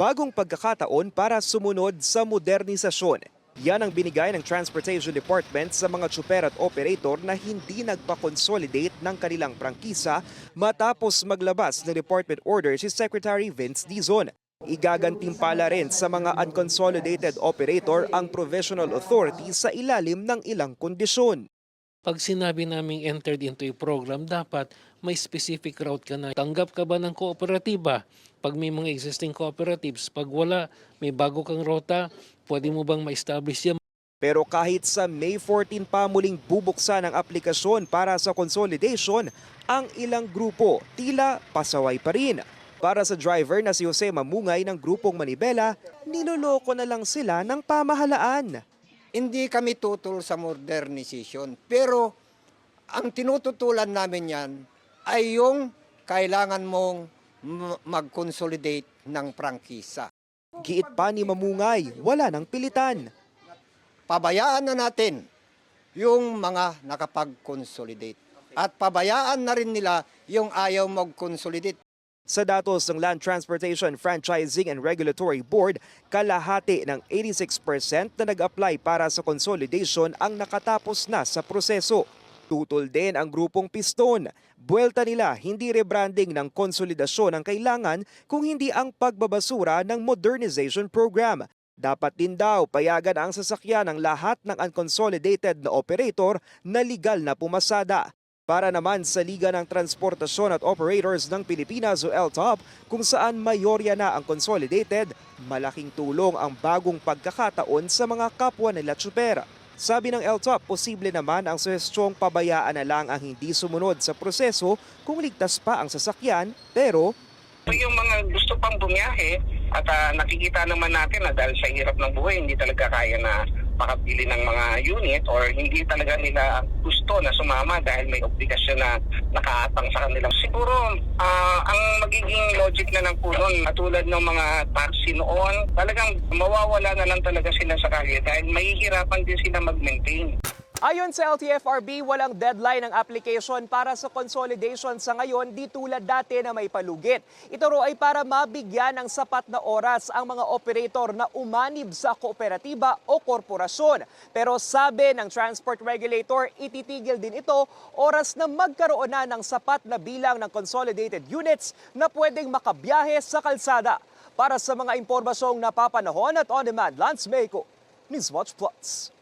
bagong pagkakataon para sumunod sa modernisasyon. Yan ang binigay ng Transportation Department sa mga tsuper at operator na hindi nagpa-consolidate ng kanilang prangkisa matapos maglabas ng department order si Secretary Vince Dizon. Igagantimpala rin sa mga unconsolidated operator ang provisional authority sa ilalim ng ilang kondisyon. Pag sinabi naming entered into a program, dapat may specific route ka na. Tanggap ka ba ng kooperatiba? Pag may mga existing cooperatives, pag wala, may bago kang rota, pwede mo bang ma-establish yan? Pero kahit sa May 14 pa muling bubuksan ang aplikasyon para sa consolidation, ang ilang grupo tila pasaway pa rin. Para sa driver na si Jose Mamungay ng grupong Manibela, niloloko na lang sila ng pamahalaan. Hindi kami tutol sa modernization. Pero ang tinututulan namin yan ay yung kailangan mong mag-consolidate ng prangkisa. Giit pa ni Mamungay, wala nang pilitan. Pabayaan na natin yung mga nakapag-consolidate. At pabayaan na rin nila yung ayaw mag-consolidate. Sa datos ng Land Transportation Franchising and Regulatory Board, kalahati ng 86% na nag-apply para sa consolidation ang nakatapos na sa proseso. Tutol din ang grupong Piston. Buwelta nila hindi rebranding ng konsolidasyon ang kailangan kung hindi ang pagbabasura ng modernization program. Dapat din daw payagan ang sasakyan ng lahat ng unconsolidated na operator na legal na pumasada. Para naman sa Liga ng Transportasyon at Operators ng Pilipinas o LTOP kung saan mayorya na ang consolidated, malaking tulong ang bagong pagkakataon sa mga kapwa nila tsupera. Sabi ng LTOP, posible naman ang suhestyong pabayaan na lang ang hindi sumunod sa proseso kung ligtas pa ang sasakyan pero yung mga gusto pang bumiyahe at ah, nakikita naman natin na dahil sa hirap ng buhay, hindi talaga kaya na makabili ng mga unit or hindi talaga nila gusto na sumama dahil may obligasyon na nakaatang sa kanila. Siguro ah, ang magiging logic na lang po nun, katulad ng mga taxi noon, talagang mawawala na lang talaga sila sa kalye dahil mahihirapan din sila mag-maintain. Ayon sa LTFRB, walang deadline ang application para sa consolidation sa ngayon di tulad dati na may palugit. Ito ro ay para mabigyan ng sapat na oras ang mga operator na umanib sa kooperatiba o korporasyon. Pero sabi ng transport regulator, ititigil din ito oras na magkaroon na ng sapat na bilang ng consolidated units na pwedeng makabiyahe sa kalsada. Para sa mga impormasyong napapanahon at on-demand, Lance Meiko, Newswatch Plus.